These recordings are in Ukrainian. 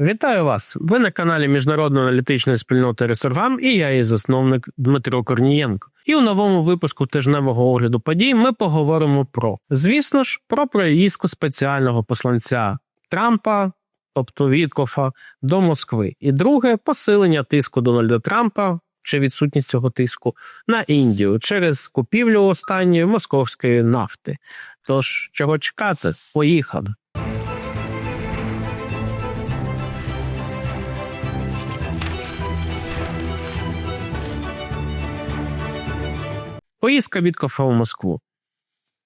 Вітаю вас! Ви на каналі Міжнародної аналітичної спільноти Ресургам і я її засновник Дмитро Корнієнко. І у новому випуску тижневого огляду подій ми поговоримо про, звісно ж, про проїздку спеціального посланця Трампа, тобто Віткофа, до Москви. І друге посилення тиску Дональда Трампа чи відсутність цього тиску на Індію через купівлю останньої московської нафти. Тож, чого чекати? Поїхали! Поїздка Віткофа в Москву.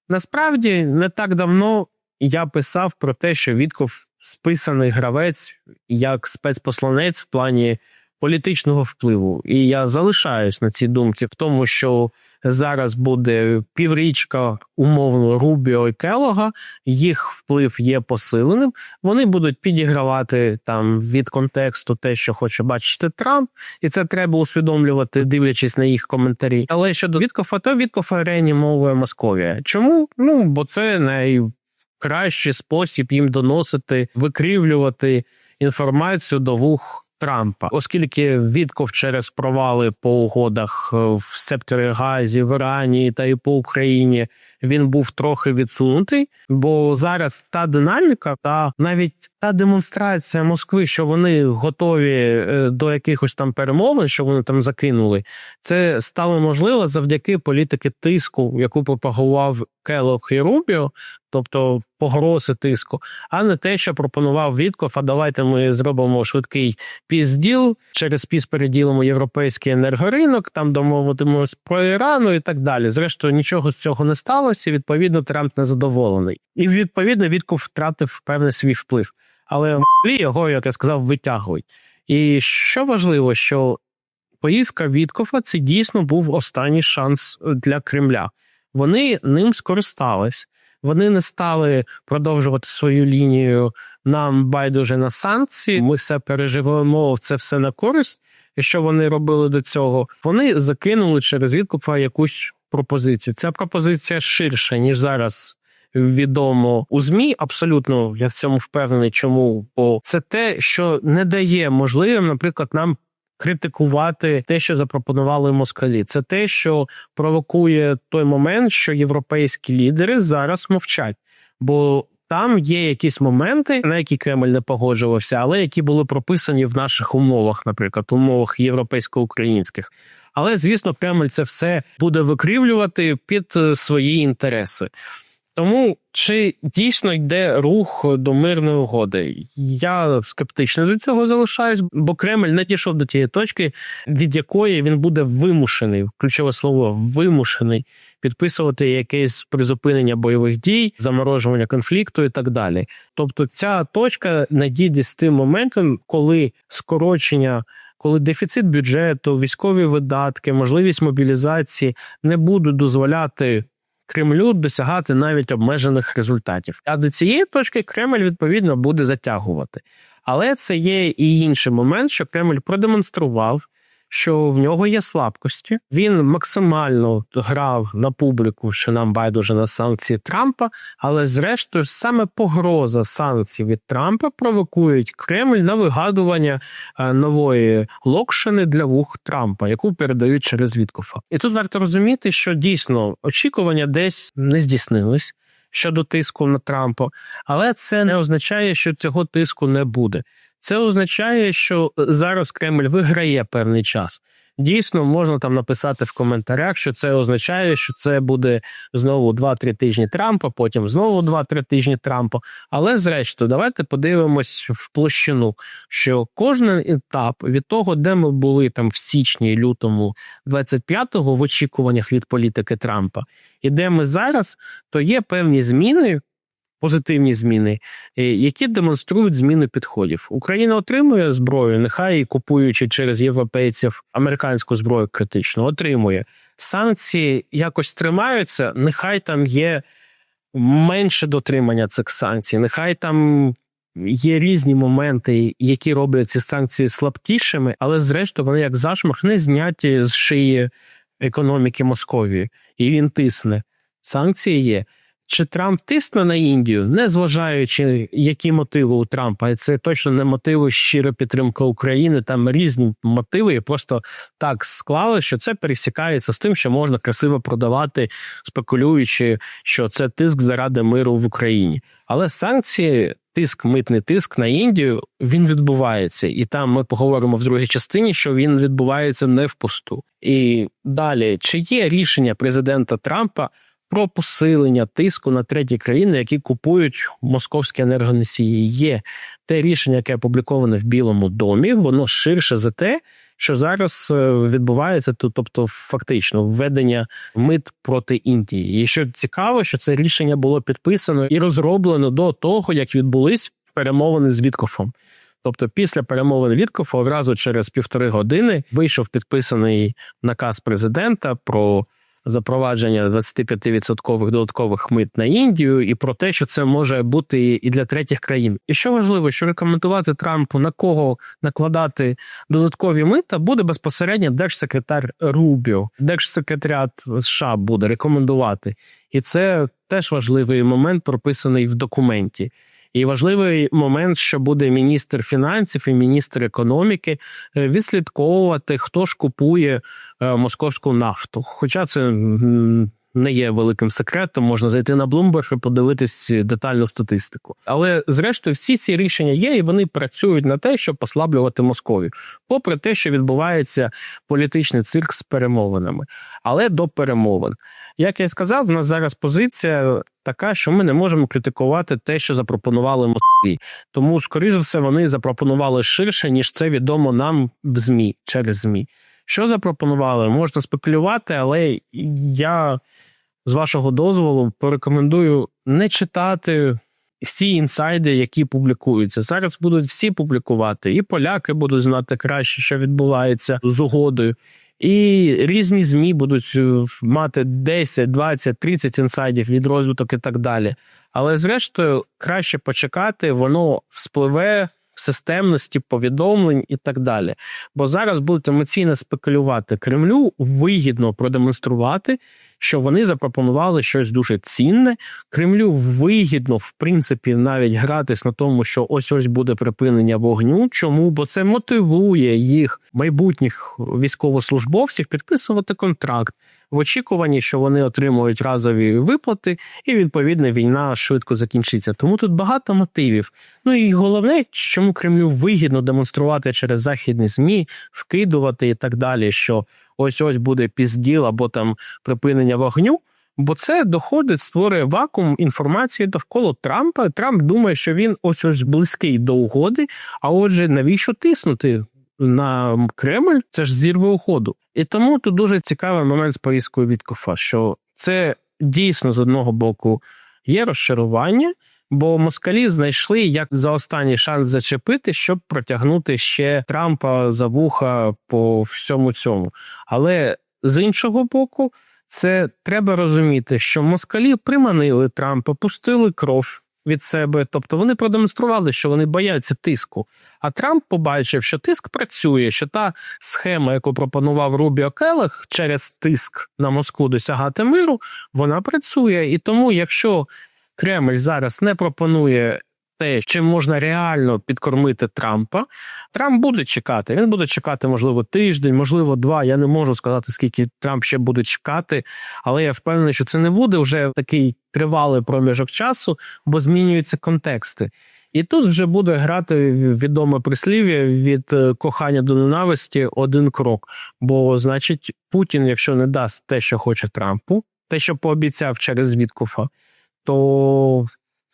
Насправді, не так давно я писав про те, що Вітков списаний гравець як спецпосланець в плані політичного впливу. І я залишаюсь на цій думці в тому, що зараз буде піврічка умовно Рубіо і Келога, їх вплив є посиленим. Вони будуть підігравати там від контексту те, що хоче бачити Трамп, і це треба усвідомлювати, дивлячись на їх коментарі. Але щодо Віткофа, то Віткофа реанімовує Московія. Чому? Ну бо це найкращий спосіб їм доносити, викривлювати інформацію до вух. Трампа, оскільки відков через провали по угодах е, в секторі газі в Ірані та і по Україні він був трохи відсунутий, бо зараз та динаміка та навіть та демонстрація Москви, що вони готові е, до якихось там перемовин, що вони там закинули, це стало можливо завдяки політики тиску, яку пропагував Келок і Рубіо, тобто погрози тиску, а не те, що пропонував Вітков, а давайте ми зробимо швидкий пізділ, через піз переділимо європейський енергоринок, там домовитимось про Ірану і так далі. Зрештою, нічого з цього не сталося. Відповідно, Трамп незадоволений. І відповідно Вітков втратив певний свій вплив. Але його, як я сказав, витягують. І що важливо, що поїздка Віткофа це дійсно був останній шанс для Кремля. Вони ним скористались. Вони не стали продовжувати свою лінію нам байдуже на санкції. Ми все переживемо, це все на користь. І що вони робили до цього? Вони закинули через відкупа якусь пропозицію. Ця пропозиція ширша ніж зараз. Відомо у змі абсолютно я в цьому впевнений. Чому бо це те, що не дає можливим, наприклад, нам критикувати те, що запропонували москалі. Це те, що провокує той момент, що європейські лідери зараз мовчать, бо там є якісь моменти, на які Кремль не погоджувався, але які були прописані в наших умовах, наприклад, умовах європейсько-українських. Але звісно, Кремль це все буде викривлювати під е, свої інтереси. Тому чи дійсно йде рух до мирної угоди? Я скептично до цього залишаюсь, бо Кремль не дійшов до тієї точки, від якої він буде вимушений, ключове слово вимушений підписувати якесь призупинення бойових дій, заморожування конфлікту і так далі. Тобто, ця точка надійде з тим моментом, коли скорочення. Коли дефіцит бюджету, військові видатки, можливість мобілізації не будуть дозволяти Кремлю досягати навіть обмежених результатів. А до цієї точки Кремль відповідно буде затягувати. Але це є і інший момент, що Кремль продемонстрував, що в нього є слабкості. Він максимально грав на публіку, що нам байдуже на санкції Трампа, але зрештою саме погроза санкцій від Трампа провокують Кремль на вигадування е, нової локшини для вух Трампа, яку передають через Віткофа. І тут варто розуміти, що дійсно очікування десь не здійснились. Щодо тиску на Трампа, але це не означає, що цього тиску не буде. Це означає, що зараз Кремль виграє певний час. Дійсно, можна там написати в коментарях, що це означає, що це буде знову 2-3 тижні Трампа, потім знову 2-3 тижні Трампа. Але зрештою, давайте подивимось в площину, що кожен етап від того, де ми були там в січні, лютому 25-го в очікуваннях від політики Трампа, і де ми зараз, то є певні зміни позитивні зміни, е, які демонструють зміни підходів. Україна отримує зброю, нехай купуючи через європейців американську зброю критично, отримує санкції, якось тримаються. Нехай там є менше дотримання цих санкцій, нехай там. Є різні моменти, які роблять ці санкції слабкішими, але зрештою вони як зашмах не зняті з шиї економіки Московії, і він тисне. Санкції є. Чи Трамп тисне на Індію, не зважаючи, які мотиви у Трампа, і це точно не мотиви щира підтримка України. Там різні мотиви, і просто так склали, що це пересікається з тим, що можна красиво продавати, спекулюючи, що це тиск заради миру в Україні. Але санкції, тиск, митний тиск на Індію він відбувається, і там ми поговоримо в другій частині, що він відбувається не впусту. І далі, чи є рішення президента Трампа? Про посилення тиску на треті країни, які купують московські енергоносії, є те рішення, яке опубліковане в Білому домі, воно ширше за те, що зараз е, відбувається тут, тобто фактично введення мит проти Індії. І що цікаво, що це рішення було підписано і розроблено до того, як відбулись перемовини з Віткофом. Тобто, після перемовин Віткофа одразу через півтори години вийшов підписаний наказ президента про запровадження 25% додаткових мит на Індію, і про те, що це може бути і для третіх країн. І що важливо, що рекомендувати Трампу на кого накладати додаткові мита, буде безпосередньо держсекретар Рубіо, держсекретаріат США буде рекомендувати, і це теж важливий момент, прописаний в документі. І важливий момент, що буде міністр фінансів і міністр економіки е, відслідковувати, хто ж купує е, московську нафту. Хоча це не є великим секретом, можна зайти на Bloomberg і подивитись детальну статистику. Але зрештою, всі ці рішення є, і вони працюють на те, щоб послаблювати Московію, попри те, що відбувається політичний цирк з перемовинами. Але до перемовин, як я сказав, в нас зараз позиція така, що ми не можемо критикувати те, що запропонували Москві. Тому, скоріше все, вони запропонували ширше, ніж це відомо нам в ЗМІ через ЗМІ. Що запропонували? Можна спекулювати, але я з вашого дозволу порекомендую не читати всі інсайди, які публікуються. Зараз будуть всі публікувати, і поляки будуть знати краще, що відбувається з угодою. І різні змі будуть е, мати 10, 20, 30 інсайдів від розвиток і так далі. Але зрештою краще почекати, воно вспливе системності повідомлень і так далі. Бо зараз будуть емоційно спекулювати Кремлю, вигідно продемонструвати, що вони запропонували щось дуже цінне. Кремлю вигідно, в принципі, навіть гратись на тому, що ось ось буде припинення вогню. Чому? Бо це мотивує їх майбутніх військовослужбовців підписувати контракт в очікуванні, що вони отримують разові виплати, і відповідно війна швидко закінчиться. Тому тут багато мотивів. Ну і головне, чому Кремлю вигідно демонструвати через західні змі, вкидувати і так далі, що ось ось буде пізділ або там припинення вогню. Бо це доходить, створює вакуум інформації довкола Трампа. Трамп думає, що він ось ось близький до угоди. А отже, навіщо тиснути на Кремль? Це ж зірве уходу. І тому тут дуже цікавий момент з повісткою Віткофа, що це дійсно з одного боку є розчарування. Бо москалі знайшли як за останній шанс зачепити, щоб протягнути ще Трампа за вуха по всьому цьому. Але з іншого боку, це треба розуміти, що москалі приманили Трампа, пустили кров від себе, тобто вони продемонстрували, що вони бояться тиску. А Трамп побачив, що тиск працює, що та схема, яку пропонував Рубіо Келех через тиск на Москву досягати миру, вона працює. І тому, якщо Кремль зараз не пропонує те, чим можна реально підкормити Трампа, Трамп буде чекати. Він буде чекати, можливо, тиждень, можливо, два. Я не можу сказати, скільки Трамп ще буде чекати, але я впевнений, що це не буде вже такий тривалий проміжок часу, бо змінюються контексти. І тут вже буде грати відоме прислів'я від е, кохання до ненависті один крок. Бо, значить, Путін, якщо не дасть те, що хоче Трампу, те, що пообіцяв через Віткофа, то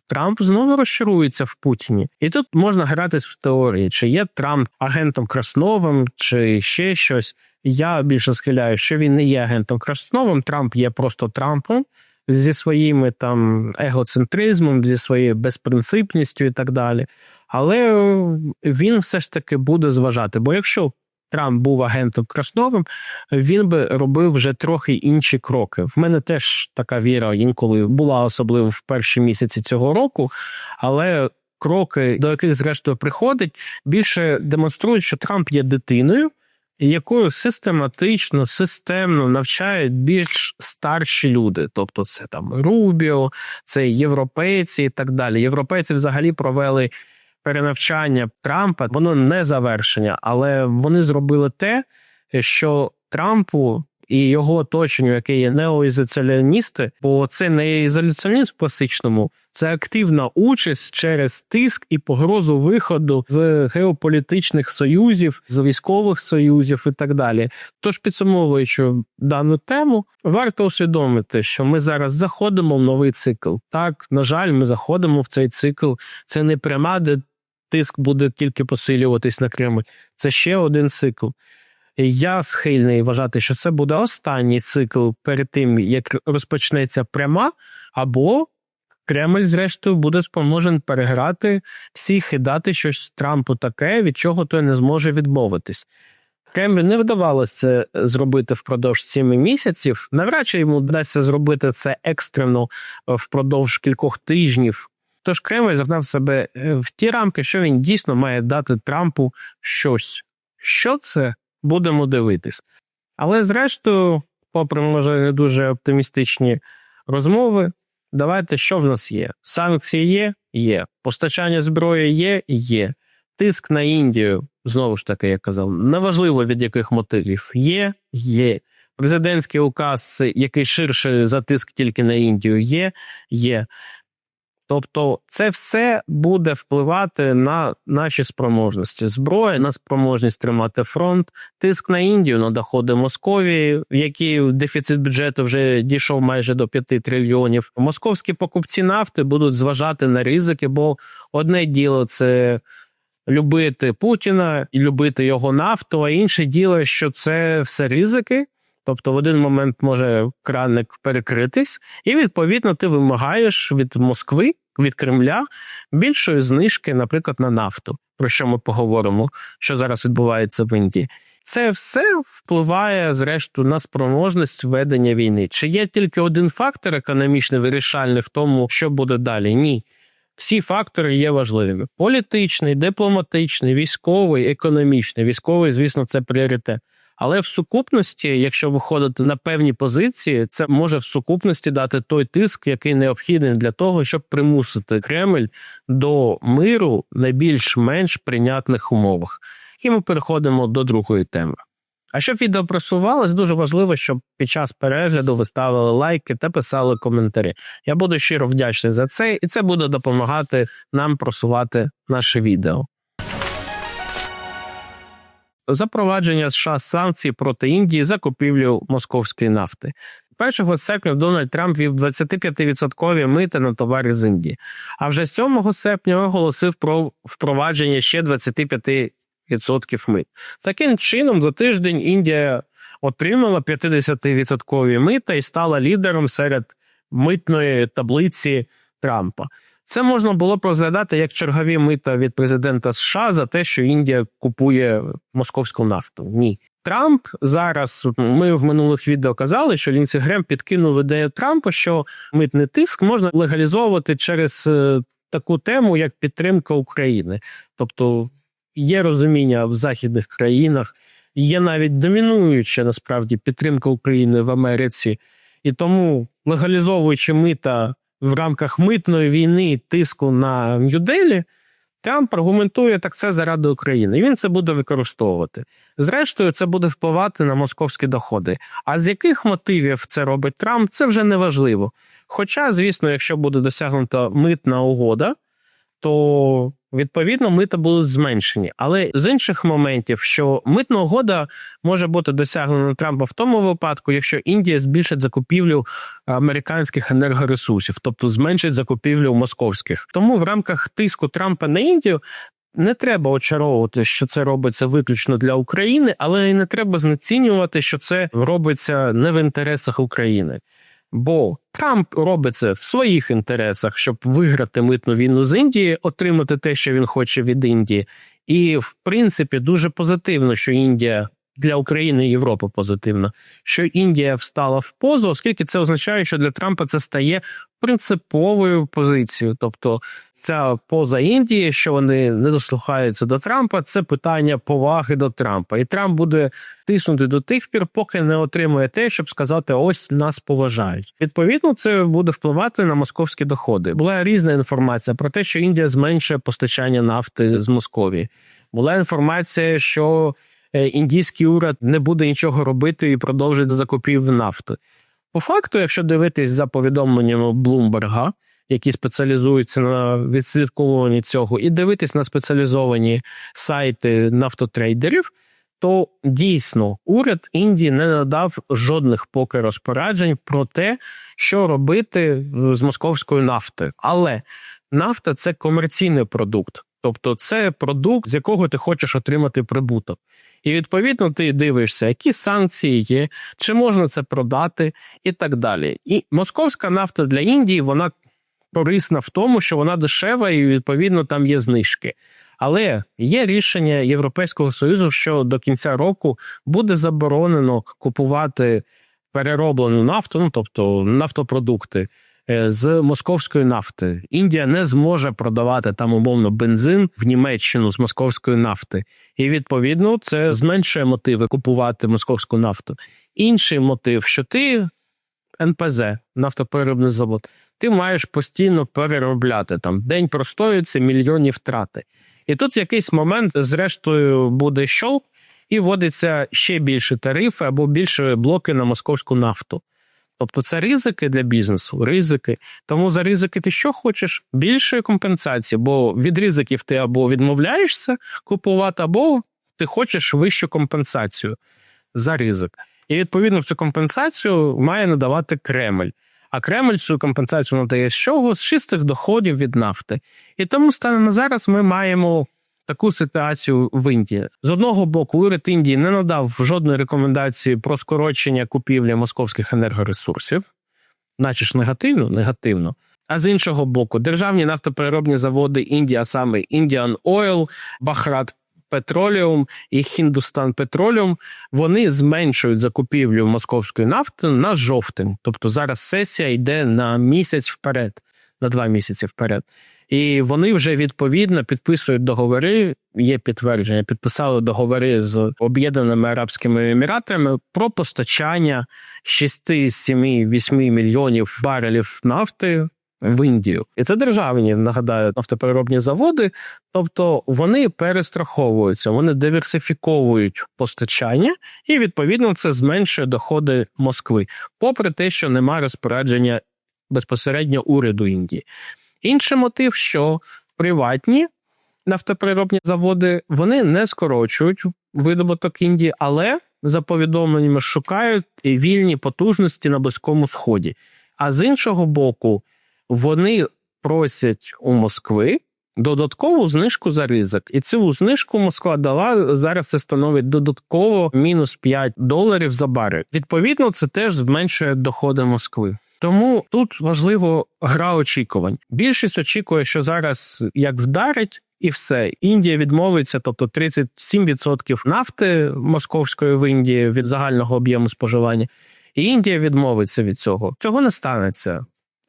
Трамп знову розчарується в Путіні, і тут можна гратись в теорії, чи є Трамп агентом Красновим, чи ще щось. Я більше схиляю, що він не є агентом Красновим. Трамп є просто Трампом зі своїми там егоцентризмом, зі своєю безпринципністю і так далі. Але він все ж таки буде зважати. Бо якщо Трамп був агентом Красновим, він би робив вже трохи інші кроки. В мене теж така віра інколи була, особливо в перші місяці цього року, але кроки, до яких зрештою приходить, більше демонструють, що Трамп є дитиною. якою систематично, системно навчають більш старші люди, тобто це там Рубіо, це європейці і так далі. Європейці взагалі провели перенавчання Трампа, воно не завершення, але вони зробили те, що Трампу і його оточенню, яке є неоізоціоністи, бо це не ізоляціонізм в класичному, це активна участь через тиск і погрозу виходу з геополітичних союзів, з військових союзів і так далі. Тож, підсумовуючи дану тему, варто усвідомити, що ми зараз заходимо в новий цикл. Так, на жаль, ми заходимо в цей цикл. Це не пряма, тиск буде тільки посилюватись на Кремль. Це ще один цикл. Я схильний вважати, що це буде останній цикл перед тим, як розпочнеться пряма, або Кремль, зрештою, буде спроможен переграти всіх і дати щось Трампу таке, від чого той не зможе відмовитись. Кремлю не вдавалося це зробити впродовж сіми місяців. Навряд чи йому вдасться зробити це екстрено впродовж кількох тижнів. Тож Кремль загнав себе е, в ті рамки, що він дійсно має дати Трампу щось. Що це? будемо дивитись. Але, зрештою, попри, може, не дуже оптимістичні розмови, давайте що в нас є? Санкції є? Є. Постачання зброї є? Є. Тиск на Індію, знову ж таки, я казав, неважливо від яких мотивів є, є. Президентський указ, який ширше за тиск тільки на Індію, є, є. Тобто це все буде впливати на наші спроможності зброї, на спроможність тримати фронт, тиск на Індію на доходи Московії, в якій дефіцит бюджету вже дійшов майже до 5 трильйонів. Московські покупці нафти будуть зважати на ризики, бо одне діло це. Любити Путіна і любити його нафту, а інше діло, що це все ризики, Тобто в один момент може краник перекритись, і відповідно ти вимагаєш від Москви, від Кремля більшої знижки, наприклад, на нафту, про що ми поговоримо, що зараз відбувається в Індії. Це все впливає, зрештою, на спроможність ведення війни. Чи є тільки один фактор економічний вирішальний в тому, що буде далі? Ні. Всі фактори є важливими: політичний, дипломатичний, військовий, економічний. Військовий, звісно, це пріоритет. Але в сукупності, якщо виходити на певні позиції, це може в сукупності дати той тиск, який необхідний для того, щоб примусити Кремль до миру на більш-менш прийнятних умовах. І ми переходимо до другої теми. А щоб відео просувалось, дуже важливо, щоб під час перегляду ви ставили лайки та писали коментарі. Я буду щиро вдячний за це, і це буде допомагати нам просувати наше відео запровадження США санкцій проти Індії за купівлю московської нафти. 1 серпня Дональд Трамп вів 25% мити на товари з Індії, а вже 7 серпня оголосив про впровадження ще 25% мит. Таким чином, за тиждень Індія отримала 50% мита і стала лідером серед митної таблиці Трампа. Це можна було б розглядати як чергові мита від президента США за те, що Індія купує московську нафту. Ні. Трамп зараз ми в минулих відео казали, що Лінсі Грем підкинув ідею Трампа, що митний тиск можна легалізовувати через е, таку тему, як підтримка України. Тобто є розуміння в західних країнах, є навіть домінуюча насправді підтримка України в Америці, і тому легалізовуючи мита в рамках митної війни тиску на Нью-Делі, Трамп аргументує так це заради України. Він це буде використовувати. Зрештою, це буде впливати на московські доходи. А з яких мотивів це робить Трамп, це вже не важливо. Хоча, звісно, якщо буде досягнута митна угода, то відповідно мита будуть зменшені. Але з інших моментів, що митна угода може бути досягнена Трампа в тому випадку, якщо Індія збільшить закупівлю американських енергоресурсів, тобто зменшить закупівлю московських. Тому в рамках тиску Трампа на Індію. Не треба очаровувати, що це робиться виключно для України, але і не треба знецінювати, що це робиться не в інтересах України. Бо Трамп робить це в своїх інтересах, щоб виграти митну війну з Індії, отримати те, що він хоче від Індії. І в принципі дуже позитивно, що Індія для України і Європи позитивно, що Індія встала в позу, оскільки це означає, що для Трампа це стає принциповою позицією. Тобто, ця поза Індії, що вони не дослухаються до Трампа, це питання поваги до Трампа, і Трамп буде тиснути до тих пір, поки не отримує те, щоб сказати: ось нас поважають. Відповідно, це буде впливати на московські доходи. Була різна інформація про те, що Індія зменшує постачання нафти з Московії. Була інформація, що індійський уряд не буде нічого робити і продовжить закупів нафти. По факту, якщо дивитись за повідомленнями Блумберга, які спеціалізуються на відслідковуванні цього, і дивитись на спеціалізовані сайти нафтотрейдерів, то дійсно уряд Індії не надав жодних поки розпоряджень про те, що робити з московською нафтою. Але нафта це комерційний продукт. Тобто це продукт, з якого ти хочеш отримати прибуток. І відповідно ти дивишся, які санкції є, чи можна це продати, і так далі. І московська нафта для Індії вона корисна в тому, що вона дешева, і відповідно там є знижки. Але є рішення Європейського союзу, що до кінця року буде заборонено купувати перероблену нафту, ну тобто нафтопродукти з московської нафти. Індія не зможе продавати там умовно бензин в Німеччину з московської нафти, і відповідно це зменшує мотиви купувати московську нафту. Інший мотив, що ти НПЗ, нафтопереробний завод, ти маєш постійно переробляти там день простою це мільйонні втрати. І тут в якийсь момент, зрештою, буде щолк, і вводиться ще більше тарифи або більше блоки на московську нафту. Тобто це ризики для бізнесу, ризики. Тому за ризики ти що хочеш? Більшої компенсації, бо від ризиків ти або відмовляєшся купувати, або ти хочеш вищу компенсацію за ризик. І відповідно цю компенсацію має надавати Кремль. А Кремль цю компенсацію надає з чого? З чистих доходів від нафти. І тому станом на зараз ми маємо таку ситуацію в Індії. З одного боку, уряд Індії не надав жодної рекомендації про скорочення купівлі московських енергоресурсів, наче ж негативно, негативно. А з іншого боку, державні нафтопереробні заводи Індії, а саме Indian Oil, Бахрат Petroleum і Hindustan Petroleum, вони зменшують закупівлю московської нафти на жовтень. Тобто зараз сесія йде на місяць вперед, на два місяці вперед. І вони вже відповідно підписують договори. Є підтвердження, підписали договори з Об'єднаними Арабськими Еміратами про постачання 6, 7, 8 мільйонів барелів нафти в Індію. І це державні, нагадаю, нафтопереробні заводи. Тобто вони перестраховуються, вони диверсифіковують постачання, і відповідно це зменшує доходи Москви, попри те, що немає розпорядження безпосередньо уряду Індії. Інший мотив, що приватні нафтопереробні заводи вони не скорочують видобуток Індії, але за повідомленнями шукають вільні потужності на Близькому Сході. А з іншого боку, вони просять у Москви додаткову знижку за ризик. І цю знижку Москва дала зараз. Це становить додатково мінус 5 доларів за барель. Відповідно, це теж зменшує доходи Москви. Тому тут важливо гра очікувань. Більшість очікує, що зараз як вдарить. І все, Індія відмовиться, тобто 37% нафти московської в Індії від загального об'єму споживання, і Індія відмовиться від цього. Цього не станеться,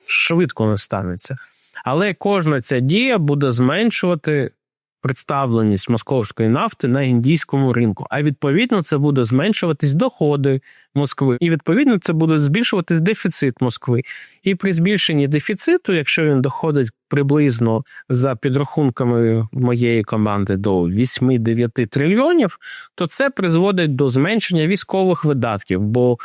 швидко не станеться. Але кожна ця дія буде зменшувати представленість московської нафти на індійському ринку. А відповідно, це буде зменшуватись доходи Москви, і відповідно це буде збільшуватись дефіцит Москви. І при збільшенні дефіциту, якщо він доходить приблизно за підрахунками моєї команди до 8-9 трильйонів, то це призводить до зменшення військових видатків. бо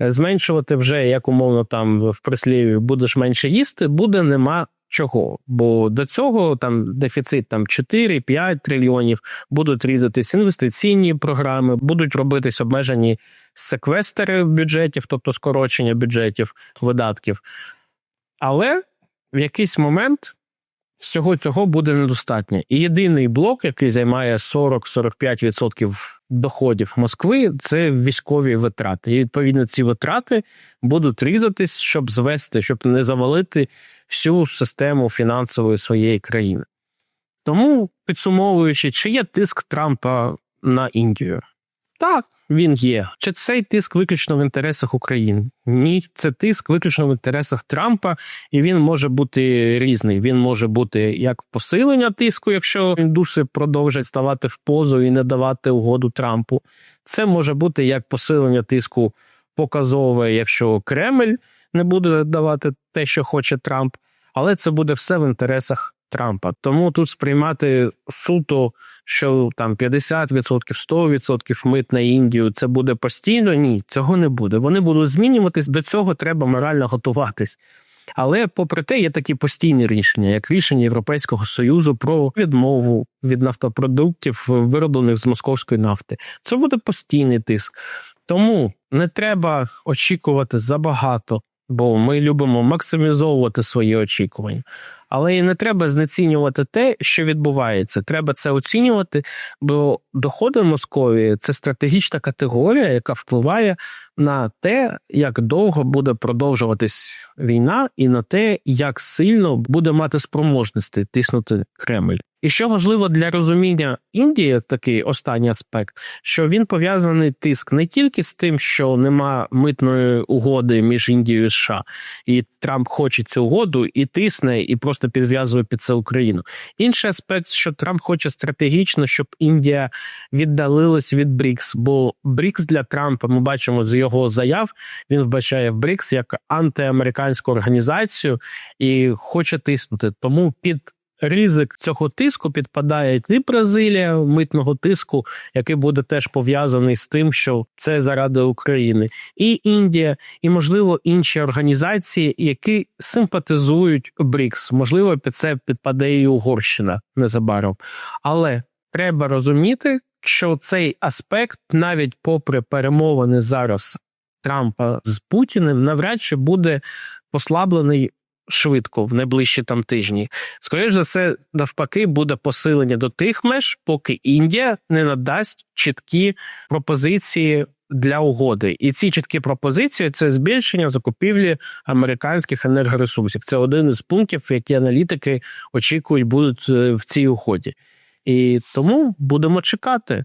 Зменшувати вже як умовно там в присліві будеш менше їсти, буде нема Чого? Бо до цього там дефіцит там 4-5 трильйонів, будуть різатись інвестиційні програми, будуть робитись обмежені секвестери бюджетів, тобто скорочення бюджетів видатків. Але в якийсь момент всього цього буде недостатньо. І єдиний блок, який займає 40-45% доходів Москви, це військові витрати. І відповідно ці витрати будуть різатись, щоб звести, щоб не завалити всю систему фінансової своєї країни. Тому, підсумовуючи, чи є тиск Трампа на Індію? Так, він є. Чи цей тиск виключно в інтересах України? Ні, це тиск виключно в інтересах Трампа, і він може бути різний. Він може бути як посилення тиску, якщо індуси продовжать ставати в позу і не давати угоду Трампу. Це може бути як посилення тиску показове, якщо Кремль не буде давати те, що хоче Трамп, але це буде все в інтересах Трампа. Тому тут сприймати суто, що там 50%, 100% мит на Індію це буде постійно. Ні, цього не буде. Вони будуть змінюватись. До цього треба морально готуватись. Але, попри те, є такі постійні рішення, як рішення Європейського союзу про відмову від нафтопродуктів, вироблених з московської нафти. Це буде постійний тиск. Тому не треба очікувати забагато, бо ми любимо максимізовувати свої очікування. Але і не треба знецінювати те, що відбувається. Треба це оцінювати, бо доходи Московії це стратегічна категорія, яка впливає на те, як довго буде продовжуватись війна, і на те, як сильно буде мати спроможності тиснути Кремль. І що важливо для розуміння Індії, такий останній аспект, що він пов'язаний тиск не тільки з тим, що нема митної угоди між Індією і США, і Трамп хоче цю угоду і тисне, і просто підв'язує під це Україну. Інший аспект, що Трамп хоче стратегічно, щоб Індія віддалилась від БРІКС, бо БРІКС для Трампа ми бачимо з його заяв. Він вбачає в БРІКС як антиамериканську організацію і хоче тиснути. Тому під ризик цього тиску підпадає і Бразилія митного тиску, який буде теж пов'язаний з тим, що це заради України, і Індія, і можливо інші організації, які симпатизують БРІКС. Можливо, під це підпаде і Угорщина незабаром. Але треба розуміти, що цей аспект, навіть попри перемовини зараз Трампа з Путіним, навряд чи буде послаблений швидко в найближчі там тижні. Скоріше за все, навпаки, буде посилення до тих меж, поки Індія не надасть чіткі пропозиції. Для угоди, і ці чіткі пропозиції це збільшення закупівлі американських енергоресурсів. Це один із пунктів, які аналітики очікують будуть е, в цій угоді. І тому будемо чекати.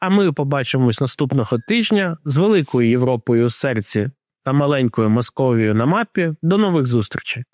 А ми побачимось наступного тижня з великою Європою у серці та маленькою Московією на мапі. До нових зустрічей.